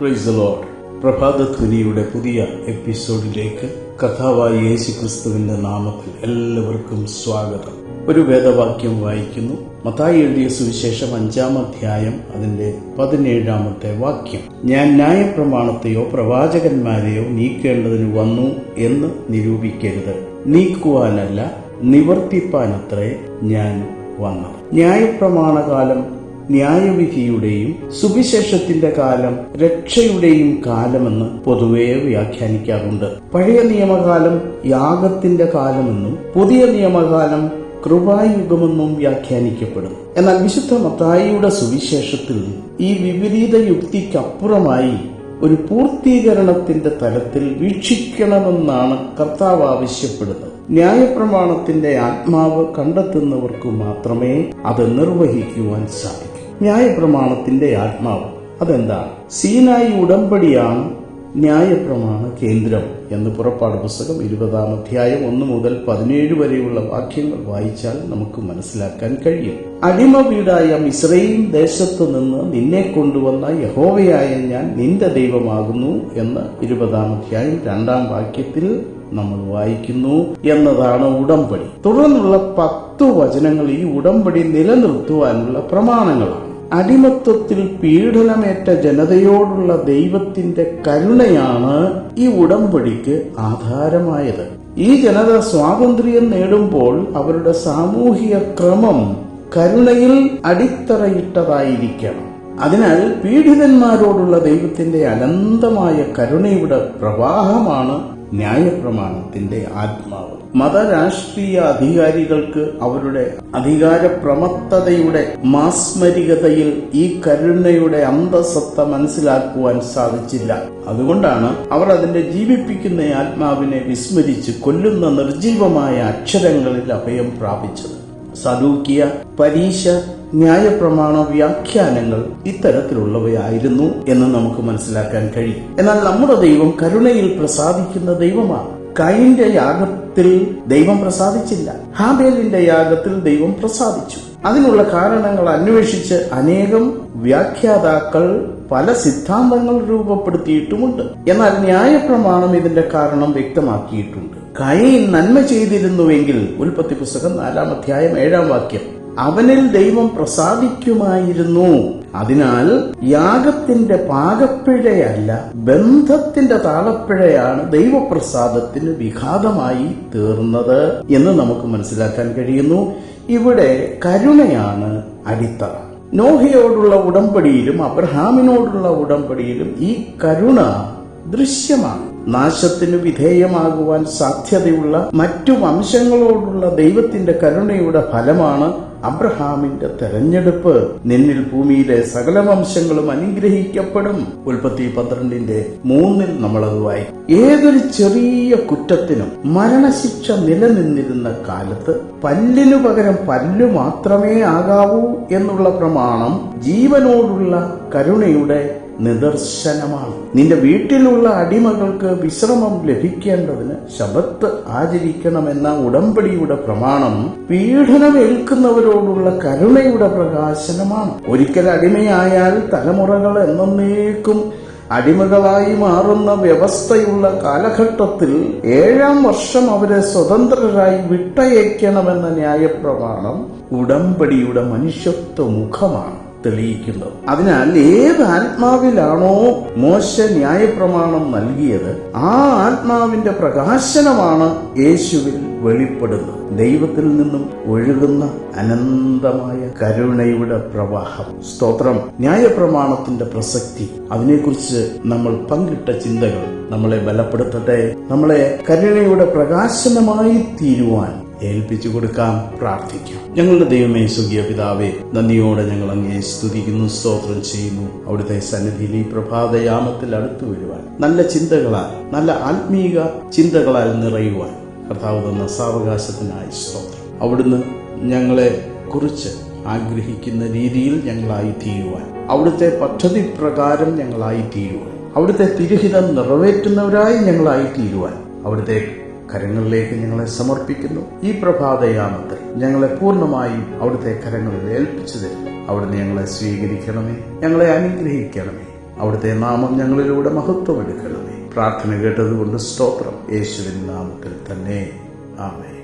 Price load പ്രഭാതധ്വനിയുടെ പുതിയ എപ്പിസോഡിലേക്ക് കഥാവായ യേശു ക്രിസ്തുവിന്റെ നാമത്തിൽ എല്ലാവർക്കും സ്വാഗതം. ഒരു വേദവാക്യം വായിക്കുന്നു. മത്തായി എഴുതിയ സുവിശേഷം അഞ്ചാം അധ്യായം അതിന്റെ പതിനേഴാമത്തെ വാക്യം. ഞാൻ ന്യായപ്രമാണത്തെയോ പ്രവാചകന്മാരെയോ നീക്കേണ്ടതിന് വന്നു എന്ന് നിരൂപിക്കരുത്. നീക്കുവാനല്ല നിവർത്തിപ്പാനത്രേ ഞാൻ വന്നത്. ന്യായപ്രമാണകാലം ന്യായവിധിയുടെയും സുവിശേഷത്തിന്റെ കാലം രക്ഷയുടെയും കാലമെന്ന് പൊതുവെ വ്യാഖ്യാനിക്കാറുണ്ട്. പഴയ നിയമകാലം യാഗത്തിന്റെ കാലമെന്നും പുതിയ നിയമകാലം കൃപായുഗമെന്നും വ്യാഖ്യാനിക്കപ്പെടും. എന്നാൽ വിശുദ്ധ മത്തായിയുടെ സുവിശേഷത്തിൽ ഈ വിപരീത യുക്തിക്കപ്പുറമായി ഒരു പൂർത്തീകരണത്തിന്റെ തലത്തിൽ വീക്ഷിക്കണമെന്നാണ് കർത്താവ് ആവശ്യപ്പെടുന്നത്. ന്യായപ്രമാണത്തിന്റെ ആത്മാവ് കണ്ടെത്തുന്നവർക്ക് മാത്രമേ അത് നിർവഹിക്കുവാൻ സാധിക്കൂ. ന്യായപ്രമാണത്തിന്റെ ആത്മാവ്. അതെന്താ? സീനായി ഉടമ്പടിയാണ് ന്യായപ്രമാണ കേന്ദ്രം എന്ന് പുറപ്പാട് പുസ്തകം ഇരുപതാം അധ്യായം ഒന്ന് മുതൽ പതിനേഴ് വരെയുള്ള വാക്യങ്ങൾ വായിച്ചാൽ നമുക്ക് മനസ്സിലാക്കാൻ കഴിയും. അടിമ വീടായ ഇസ്രയേൽ ദേശത്തു നിന്ന് നിന്നെ കൊണ്ടുവന്ന യഹോവയായ ഞാൻ നിന്റെ ദൈവമാകുന്നു എന്ന് ഇരുപതാം അധ്യായം രണ്ടാം വാക്യത്തിൽ നമ്മൾ വായിക്കുന്നു എന്നതാണ് ഉടമ്പടി. തുടർന്നുള്ള പത്തു വചനങ്ങൾ ഈ ഉടമ്പടി നിലനിർത്തുവാനുള്ള പ്രമാണങ്ങളാണ്. അടിമത്വത്തിൽ പീഡനമേറ്റ ജനതയോടുള്ള ദൈവത്തിന്റെ കരുണയാണ് ഈ ഉടമ്പടിക്ക് ആധാരമായത്. ഈ ജനത സ്വാതന്ത്ര്യം നേടുമ്പോൾ അവരുടെ സാമൂഹിക ക്രമം കരുണയിൽ അടിത്തറയിട്ടതായിരിക്കണം. അതിനാൽ പീഡിതന്മാരോടുള്ള ദൈവത്തിന്റെ അനന്തമായ കരുണയുടെ പ്രവാഹമാണ് ന്യായപ്രമാണത്തിന്റെ ആത്മാവ്. മതരാഷ്ട്രീയ അധികാരികൾക്ക് അവരുടെ അധികാരപ്രമത്തതയുടെ മാസ്മരികതയിൽ ഈ കരുണയുടെ അന്തസത്ത മനസ്സിലാക്കുവാൻ സാധിച്ചില്ല. അതുകൊണ്ടാണ് അവർ അതിന്റെ ജീവിപ്പിക്കുന്ന ആത്മാവിനെ വിസ്മരിച്ച് കൊല്ലുന്ന നിർജീവമായ അക്ഷരങ്ങളിൽ അഭയം പ്രാപിച്ചത്. സദൂക്കിയ പരീശ ന്യായപ്രമാണ വ്യാഖ്യാനങ്ങൾ ഇത്തരത്തിലുള്ളവയായിരുന്നു എന്ന് നമുക്ക് മനസ്സിലാക്കാൻ കഴിയും. എന്നാൽ നമ്മുടെ ദൈവം കരുണയിൽ പ്രസാദിക്കുന്ന ദൈവമാണ്. കൈന്റെ യാഗത്തിൽ ദൈവം പ്രസാദിച്ചില്ല. ഹാബേലിന്റെ യാഗത്തിൽ ദൈവം പ്രസാദിച്ചു. അതിനുള്ള കാരണങ്ങൾ അന്വേഷിച്ച് അനേകം വ്യാഖ്യാതാക്കൾ പല സിദ്ധാന്തങ്ങൾ രൂപപ്പെടുത്തിയിട്ടുമുണ്ട്. എന്നാൽ ന്യായപ്രമാണം ഇതിന്റെ കാരണം വ്യക്തമാക്കിയിട്ടുണ്ട്. കൈ നന്മ ചെയ്തിരുന്നുവെങ്കിൽ ഉൽപ്പത്തി പുസ്തകം നാലാം അധ്യായം ഏഴാം വാക്യം അവനിൽ ദൈവം പ്രസാദിക്കുമായിരുന്നു. അതിനാൽ യാഗത്തിന്റെ പാകപ്പിഴയല്ല ബന്ധത്തിന്റെ താളപ്പിഴയാണ് ദൈവപ്രസാദത്തിന് വിഘാതമായി തീർന്നത് എന്ന് നമുക്ക് മനസ്സിലാക്കാൻ കഴിയുന്നു. ഇവിടെ കരുണയാണ് അടിത്തറ. നോഹയോടുള്ള ഉടമ്പടിയിലും അബ്രഹാമിനോടുള്ള ഉടമ്പടിയിലും ഈ കരുണ ദൃശ്യമാണ്. നാശത്തിന് വിധേയമാകുവാൻ സാധ്യതയുള്ള മറ്റു വംശങ്ങളോടുള്ള ദൈവത്തിന്റെ കരുണയുടെ ഫലമാണ് അബ്രഹാമിന്റെ തെരഞ്ഞെടുപ്പ്. നിന്നിൽ ഭൂമിയിലെ സകല വംശങ്ങളും അനുഗ്രഹിക്കപ്പെടും. ഉൽപ്പത്തി പന്ത്രണ്ടിന്റെ മൂന്നിൽ നമ്മളത് വായി ഏതൊരു ചെറിയ കുറ്റത്തിനും മരണശിക്ഷ നിലനിന്നിരുന്ന കാലത്ത് പല്ലിനു പകരം പല്ലു മാത്രമേ ആകാവൂ എന്നുള്ള പ്രമാണം ജീവനോടുള്ള കരുണയുടെ നിദർശനമാണ്. നിന്റെ വീട്ടിലുള്ള അടിമകൾക്ക് വിശ്രമം ലഭിക്കേണ്ടതിന് ശബത്ത് ആചരിക്കണമെന്ന ഉടമ്പടിയുടെ പ്രമാണം പീഡനം പീഡനമേൽക്കുന്നവരോടുള്ള കരുണയുടെ പ്രകാശനമാണ്. ഒരിക്കൽ അടിമയായാൽ തലമുറകൾ എന്നേക്കും അടിമകളായി മാറുന്ന വ്യവസ്ഥയുള്ള കാലഘട്ടത്തിൽ ഏഴാം വർഷം അവരെ സ്വതന്ത്രരായി വിട്ടയക്കണമെന്ന ന്യായപ്രമാണം ഉടമ്പടിയുടെ മനുഷ്യത്വ മുഖമാണ്. തെളിയിക്കുന്നത്. അതിനാൽ ഏത് ആത്മാവിലാണോ മോശ ന്യായപ്രമാണം നൽകിയത് ആ ആത്മാവിന്റെ പ്രകാശനമാണ് യേശുവിൽ വെളിപ്പെടുന്നത്. ദൈവത്തിൽ നിന്നും ഒഴുകുന്ന അനന്തമായ കരുണയുടെ പ്രവാഹം. സ്തോത്രം. ന്യായപ്രമാണത്തിന്റെ പ്രസക്തി. അതിനെക്കുറിച്ച് നമ്മൾ പങ്കിട്ട ചിന്തകൾ നമ്മളെ ബലപ്പെടുത്തട്ടെ. നമ്മളെ കരുണയുടെ പ്രകാശനമായി തീരുവാൻ ഏൽപ്പിച്ചു കൊടുക്കാം പ്രാർത്ഥിക്കാം. ഞങ്ങളുടെ ദൈവമേ സുഖിയ പിതാവേ നന്ദിയോടെ ഞങ്ങൾ അങ്ങേ സ്തുതിക്കുന്നു സ്തോത്രം ചെയ്യുന്നു. അവിടുത്തെ സന്നിധിയിൽ ഈ പ്രഭാതയാമത്തിൽ അടുത്തു വരുവാൻ നല്ല ചിന്തകളാൽ നല്ല ആത്മീക ചിന്തകളാൽ നിറയുവാൻ കർത്താവ് തന്ന സാവകാശത്തിനായി സ്തോത്രം. അവിടുന്ന് ഞങ്ങളെ കുറിച്ച് ആഗ്രഹിക്കുന്ന രീതിയിൽ ഞങ്ങളായി തീരുവാൻ അവിടുത്തെ പദ്ധതി പ്രകാരം ഞങ്ങളായി തീരുവാൻ അവിടുത്തെ തിരുഹിതം നിറവേറ്റുന്നവരായി ഞങ്ങളായി തീരുവാൻ അവിടുത്തെ കരങ്ങളിലേക്ക് ഞങ്ങളെ സമർപ്പിക്കുന്നു. ഈ പ്രഭാതയാമത്തിൽ ഞങ്ങളെ പൂർണമായും അവിടുത്തെ കരങ്ങളിൽ ഏൽപ്പിച്ചു തരുന്നു അവിടുന്ന് ഞങ്ങളെ സ്വീകരിക്കണമേ. ഞങ്ങളെ അനുഗ്രഹിക്കണമേ. അവിടുത്തെ നാമം ഞങ്ങളിലൂടെ മഹത്വം എടുക്കണമേ പ്രാർത്ഥന കേട്ടതുകൊണ്ട് സ്തോത്രം. യേശുവിൻ നാമത്തിൽ തന്നെ. ആമേ